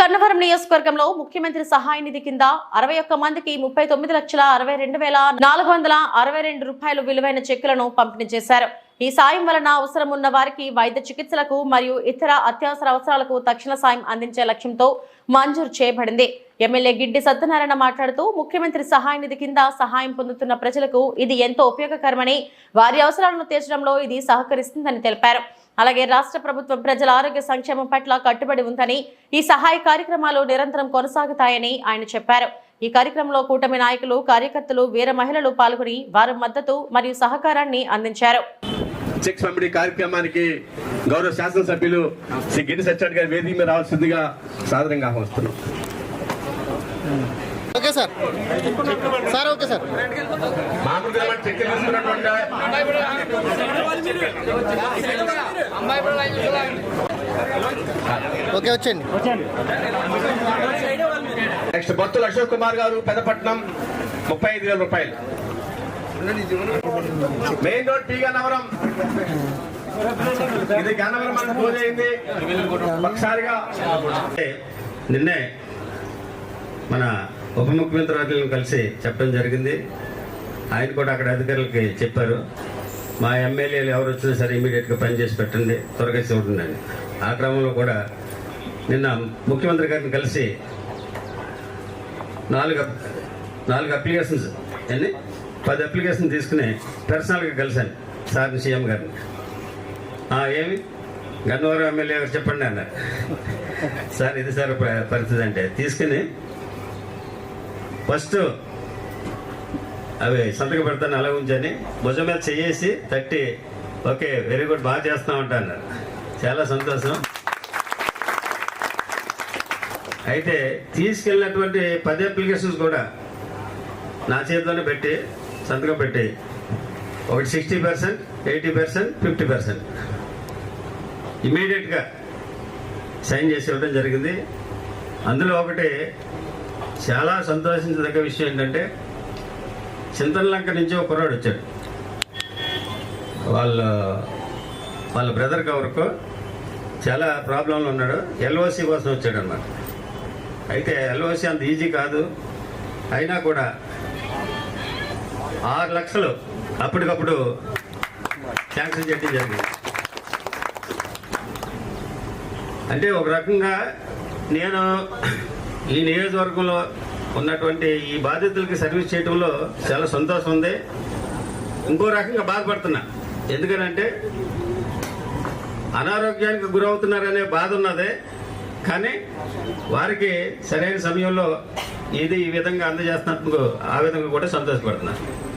గన్నవరం నియోజకవర్గంలో ముఖ్యమంత్రి సహాయ నిధి కింద అరవై ఒక్క మందికి ముప్పై తొమ్మిది లక్షల అరవై రెండు వేల నాలుగు వందల అరవై రెండు రూపాయలు విలువైన చెక్కులను పంపిణీ చేశారు. ఈ సాయం వలన అవసరం ఉన్న వారికి వైద్య చికిత్సలకు మరియు ఇతర అత్యవసర అవసరాలకు తక్షణ సాయం అందించే లక్ష్యంతో మంజూరు చేయబడింది. ఎమ్మెల్యే గిడ్డి సత్యనారాయణ మాట్లాడుతూ ముఖ్యమంత్రి సహాయ నిధి కింద సహాయం పొందుతున్న ప్రజలకు ఇది ఎంతో ఉపయోగకరమని వారి అవసరాలను తీర్చడంలో ఇది సహకరిస్తుందని తెలిపారు. అలాగే రాష్ట్ర ప్రభుత్వం ప్రజల ఆరోగ్య సంక్షేమం పట్ల కట్టుబడి ఉందని ఈ సహాయ కార్యక్రమాలు నిరంతరం కొనసాగుతాయని ఆయన చెప్పారు. ఈ కార్యక్రమంలో కూటమి నాయకులు కార్యకర్తలు వీర మహిళలు పాల్గొని వారి మద్దతు మరియు సహకారాన్ని అందించారు. చెక్ పంపిణీ కార్యక్రమానికి గౌరవ శాసనసభ్యులు శ్రీ గిరి సత్యాడ్ గారి వేదిక మీద రావాల్సిందిగా సాదరంగా ఆహ్వానిస్తున్నాం. Okay sir. Sir okay sir. Okay వచ్చండి నెక్స్ట్ భక్తులు అశోక్ కుమార్ గారు పెదపట్నం ముప్పై ఐదు వేల రూపాయలు. మెయిన్ రోడ్ పి గన్నవరం ఇది గన్నవరం మనకు పూజ అయింది. ఒకసారిగా నిన్నే మన ఉప ముఖ్యమంత్రి కలిసి చెప్పడం జరిగింది. ఆయన కూడా అక్కడ అధికారులకి చెప్పారు. మా ఎమ్మెల్యేలు ఎవరు వచ్చినా సరే ఇమీడియట్గా పనిచేసి పెట్టండి. త్వరగా చూడండి. అని ఆ క్రమంలో కూడా నిన్న ముఖ్యమంత్రి గారిని కలిసి నాలుగు అప్- నాలుగు అప్లికేషన్స్ ఎన్ని? పది అప్లికేషన్ తీసుకుని పర్సనల్గా కలిశాను సార్ సీఎం గారిని. ఏమి? గన్నవరం ఎమ్మెల్యే గారు చెప్పండి అన్నారు. సార్ ఇది సార్ పరిస్థితి అంటే తీసుకుని ఫస్ట్ అవి సంతకం పెడతాను అలా ఉంచని. భుజం మీద చేసి తట్టి ఓకే వెరీ గుడ్ బాగా చేస్తా ఉంటాను. అన్నారు చాలా సంతోషం. అయితే తీసుకెళ్ళినటువంటి పది అప్లికేషన్స్ కూడా నా చేతిలోనే పెట్టి సంతకం పెట్టి ఒకటి sixty percent eighty percent fifty percent ఇమీడియట్గా సైన్ చేసి ఇవ్వడం జరిగింది. అందులో ఒకటి చాలా సంతోషించదగ్గ విషయం ఏంటంటే చింతనలంక నుంచి ఒక కుర్రాడు వచ్చాడు. వాళ్ళ వాళ్ళ బ్రదర్ కవర్కు చాలా ప్రాబ్లంలో ఉన్నాడు. ఎల్ఓసి కోసం వచ్చాడు అయితే ఎల్ఓసి అంత ఈజీ కాదు. అయినా కూడా ఆరు లక్షలు అప్పటికప్పుడు శాంక్షన్ చేయడం జరిగింది. అంటే ఒక రకంగా నేను ఈ నియోజకవర్గంలో ఉన్నటువంటి ఈ బాధితులకి సర్వీస్ చేయడంలో చాలా సంతోషం ఉంది. ఇంకో రకంగా బాధపడుతున్నా. ఎందుకనంటే అనారోగ్యానికి గురవుతున్నారనే బాధ ఉన్నదే. కానీ వారికి సరైన సమయంలో ఇది ఈ విధంగా అందజేస్తున్నందుకు ఆ విధంగా కూడా సంతోషపడుతున్నాను